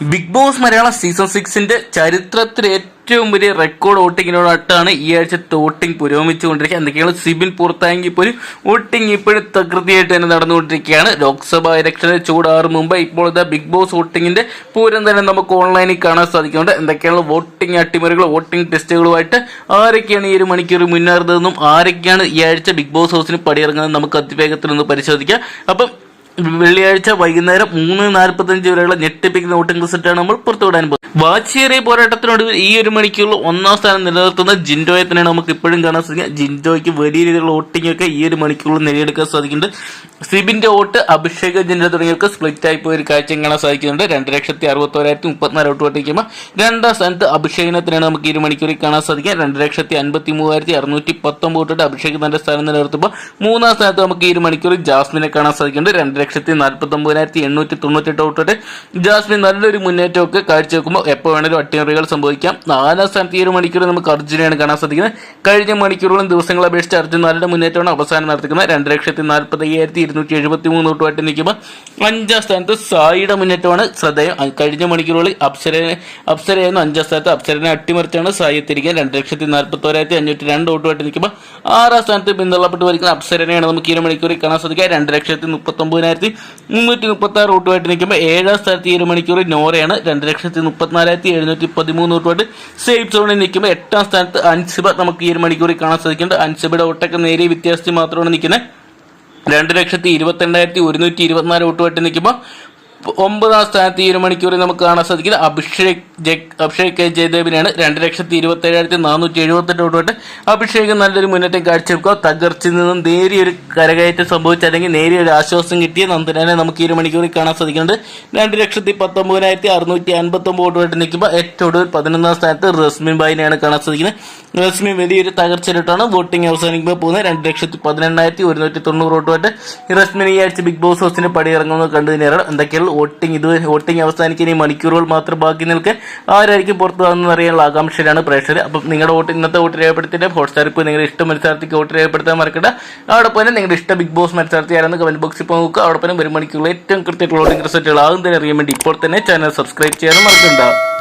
Big Boss Malayalam season സിക്സിന്റെ ചരിത്രത്തിൽ ഏറ്റവും വലിയ റെക്കോർഡ് വോട്ടിങ്ങിനോടായിട്ടാണ് ഈ ആഴ്ചത്തെ വോട്ടിംഗ് പുരോഗമിച്ചുകൊണ്ടിരിക്കുക. എന്തൊക്കെയാണ് സിബിൻ പുറത്തായെങ്കിൽ പോലും വോട്ടിംഗ് ഇപ്പോഴും തകൃതിയായിട്ട് തന്നെ നടന്നുകൊണ്ടിരിക്കുകയാണ്. ലോക്സഭാ ഇലക്ഷന് ചൂടാറും മുമ്പ് ഇപ്പോൾ ബിഗ് ബോസ് വോട്ടിങ്ങിന്റെ പൂരം തന്നെ നമുക്ക് ഓൺലൈനിൽ കാണാൻ സാധിക്കുന്നുണ്ട്. എന്തൊക്കെയാണ് വോട്ടിംഗ് അട്ടിമറികൾ വോട്ടിംഗ് ടെസ്റ്റുകളുമായിട്ട് ആരൊക്കെയാണ് ഈ ഒരു മണിക്കൂർ മുന്നേറുന്നതെന്നും ആരൊക്കെയാണ് ഈ ആഴ്ച ബിഗ് ബോസ് ഹൗസിന് പടിയിറങ്ങുന്നത് നമുക്ക് അതിവേഗത്തിൽ ഒന്ന് പരിശോധിക്കാം. അപ്പം വെള്ളിയാഴ്ച വൈകുന്നേരം മൂന്ന് നാൽപ്പത്തഞ്ച് വരെയുള്ള ഞെട്ടിപ്പിക്കുന്ന വോട്ടിംഗ് റിസൾട്ടാണ് നമ്മൾ പുറത്തുവിടാൻ പോകുന്നത്. വാച്ചിയേറിയ പോരാട്ടത്തിനൊടുവിൽ ഈ ഒരു മണിക്കൂറിൽ ഒന്നാം സ്ഥാനം നിലനിർത്തുന്ന ജിൻഡോയെ തന്നെയാണ് നമുക്ക് ഇപ്പോഴും കാണാൻ സാധിക്കുക ജിൻഡോയ്ക്ക് വലിയ രീതിയിലുള്ള വോട്ടിംഗ് ഒക്കെ ഈ ഒരു മണിക്കൂറിൽ നേടിയെടുക്കാൻ സാധിക്കുന്നുണ്ട്. സിബിന്റെ വോട്ട് അഭിഷേക് ജിൻഡോ തുടങ്ങിയവർക്ക് സ്പ്ലിറ്റ് ആയി പോയ ഒരു കാഴ്ച കാണാൻ സാധിക്കുന്നുണ്ട്. രണ്ട് ലക്ഷത്തി അറുപത്തോരായിരത്തി മുപ്പത്തിനാല് വോട്ട് വോട്ടിക്കുമ്പോൾ രണ്ടാം സ്ഥാനത്ത് അഭിഷേകിനെ തന്നെയാണ് നമുക്ക് ഒരു മണിക്കൂറിൽ കാണാൻ സാധിക്കുക രണ്ട് ലക്ഷത്തി അൻപത്തി മൂവായിരത്തി അറുന്നൂറ്റി പത്തൊമ്പത് വോട്ടിട്ട് അഭിഷേക് തന്റെ സ്ഥാനം നിലനിർത്തുമ്പോൾ മൂന്നാം സ്ഥാനത്ത് നമുക്ക് ഒരു മണിക്കൂറിൽ ജാസ്മിനെ കാണാൻ സാധിക്കുന്നുണ്ട്. രണ്ട് ലക്ഷത്തി നാൽപ്പത്തി ഒമ്പതിനായിരത്തി എണ്ണൂറ്റി തൊണ്ണൂറ്റെട്ട് വോട്ടോടെ ജാസ്മിൻ നല്ലൊരു മുന്നേറ്റമൊക്കെ കാഴ്ചവെക്കുമ്പോൾ എപ്പോൾ വേണമെങ്കിലും അട്ടിമറികൾ സംഭവിക്കാം. നാലാം സ്ഥാനത്ത് ഈ ഒരു മണിക്കൂർ നമുക്ക് അർജുനെയാണ് കാണാൻ സാധിക്കുന്നത്. കഴിഞ്ഞ മണിക്കൂറുകളും ദിവസങ്ങളെ അപേക്ഷിച്ച് അർജുൻ നല്ല മുന്നേറ്റമാണ് അവസാനം നടത്തിക്കുന്നത്. രണ്ട് ലക്ഷത്തി നാൽപ്പത്തി അയ്യായിരത്തി ഇരുന്നൂറ്റി എഴുപത്തി മൂന്ന് വോട്ടുമായിട്ട് നിൽക്കുമ്പോൾ അഞ്ചാം സ്ഥാനത്ത് സായിയുടെ മുന്നേറ്റമാണ് ശ്രദ്ധേയം. കഴിഞ്ഞ മണിക്കൂറുകളിൽ അപ്സരനെ അപ്സരയായിരുന്നു അഞ്ചാം സ്ഥാനത്ത്. അപ്സരനെ അട്ടിമറിച്ചാണ് സായി എത്തിയിരിക്കുന്നത്. രണ്ട് ലക്ഷത്തി നാൽപ്പത്തി ഒരായിരത്തി അഞ്ഞൂറ്റി രണ്ട് വോട്ടുമായിട്ട് നിൽക്കുമ്പോൾ ആറാം സ്ഥാനത്ത് പിന്തള്ളപ്പെട്ട് വരിക്കുന്ന അപ്സരനെയാണ് നമുക്ക് ഈ മണിക്കൂറിൽ കാണാൻ സാധിക്കുക. രണ്ട് ലക്ഷത്തി മുപ്പത്തി ഒമ്പതിനായിരത്തി മുന്നൂറ്റി മുപ്പത്തി ആറ് വോട്ടുമായിട്ട് നിൽക്കുമ്പോൾ ഏഴാം സ്ഥാനത്ത് ഈ ഒരു മണിക്കൂറിൽ നോറയാണ്. രണ്ട് ലക്ഷത്തി മുപ്പത്തിനാലായിരത്തി എഴുന്നൂറ്റി പതിമൂന്ന് വോട്ടുമായിട്ട് സേഫ് സോണിൽ നിൽക്കുമ്പോൾ എട്ടാം സ്ഥാനത്ത് അൻസിബ നമുക്ക് ഈ ഒരു മണിക്കൂറിൽ കാണാൻ സാധിക്കുന്നുണ്ട്. അൻസിബയുടെ വോട്ടൊക്കെ നേരിയ വ്യത്യാസത്തിൽ മാത്രമാണ് നിൽക്കുന്നത് രണ്ട് ലക്ഷത്തി ഇരുപത്തിരണ്ടായിരത്തി ഒരുന്നൂറ്റി ഇരുപത്തിനാല് വോട്ടുമായിട്ട് നിൽക്കുമ്പോൾ ഒമ്പതാം സ്ഥാനത്ത് ഈ ഒരു മണിക്കൂറിൽ നമുക്ക് കാണാൻ സാധിക്കുന്നത്. അഭിഷേക് അഭിഷേക് കെ ജയദേവിനെയാണ്. രണ്ട് ലക്ഷത്തി ഇരുപത്തി ഏഴായിരത്തി നാനൂറ്റി എഴുപത്തെട്ട് തൊട്ട് അഭിഷേക് നല്ലൊരു മുന്നേറ്റം കാഴ്ചവെക്കുക. തകർച്ചയിൽ നിന്നും നേരിയൊരു കരകയറ്റം സംഭവിച്ച അല്ലെങ്കിൽ നേരിയൊരു ആശ്വാസം കിട്ടിയ നന്ദനെ നമുക്ക് ഈ ഒരു മണിക്കൂറിൽ കാണാൻ സാധിക്കുന്നുണ്ട്. രണ്ട് ലക്ഷത്തി പത്തൊമ്പതിനായിരത്തി അറുന്നൂറ്റി അൻപത്തൊമ്പത് വോട്ടുമായിട്ട് നിൽക്കുമ്പോൾ ഏറ്റവും ഒടുവിൽ പതിനൊന്നാം സ്ഥാനത്ത് റസ്മിൻ ബായിനെയാണ് കാണാൻ സാധിക്കുന്നത്. റസ്മിൻ വലിയൊരു തകർച്ചയിലിട്ടാണ് വോട്ടിംഗ് അവസാനിക്കുമ്പോൾ പോകുന്നത്. രണ്ട് ലക്ഷത്തി പതിനെണ്ണായിരത്തി ഒരുന്നൂറ്റി തൊണ്ണൂറ് വോട്ടുമായിട്ട് റസ്മിൻ ഈ ആഴ്ച ബിഗ് ബോസ് ഹൗസിന് പടിയിറങ്ങുന്നത് കണ്ടു തന്നെയാണ് എന്തൊക്കെയാണ് വോട്ടിംഗ് ഇത് വോട്ടിംഗ് അവസാനിക്കുന്ന ഈ മണിക്കൂറുകൾ മാത്രം ബാക്കി നിൽക്കെ ആരായിരിക്കും പുറത്തു വന്നെന്ന് അറിയാനുള്ള ആകാംക്ഷയിലാണ് പ്രേക്ഷകർ. അപ്പം നിങ്ങളുടെ വോട്ട് ഇന്നത്തെ വോട്ട് രേഖപ്പെടുത്തിയിട്ട് ഹോട്ട്സ്റ്റാർ ഇപ്പോൾ നിങ്ങളുടെ ഇഷ്ട മത്സരാർത്ഥിക്ക് വോട്ട് രേഖപ്പെടുത്താൻ മറക്കണ്ട. അവിടെ പോലെ നിങ്ങളുടെ ഇഷ്ട ബിഗ് ബോസ് മത്സരാർത്ഥി കമന്റ് ബോക്സിൽ പോയി നോക്കുക. അവിടെ പോലെ ഒരു മണിക്കൂറിൽ ഏറ്റവും കൃത്യമായിട്ടുള്ള വോട്ടിംഗ് റിസൾട്ടുകൾ ആകും. തന്നെ അറിയാൻ വേണ്ടി ഇപ്പോൾ തന്നെ ചാനൽ സബ്സ്ക്രൈബ് ചെയ്യാനും മറക്കണ്ട.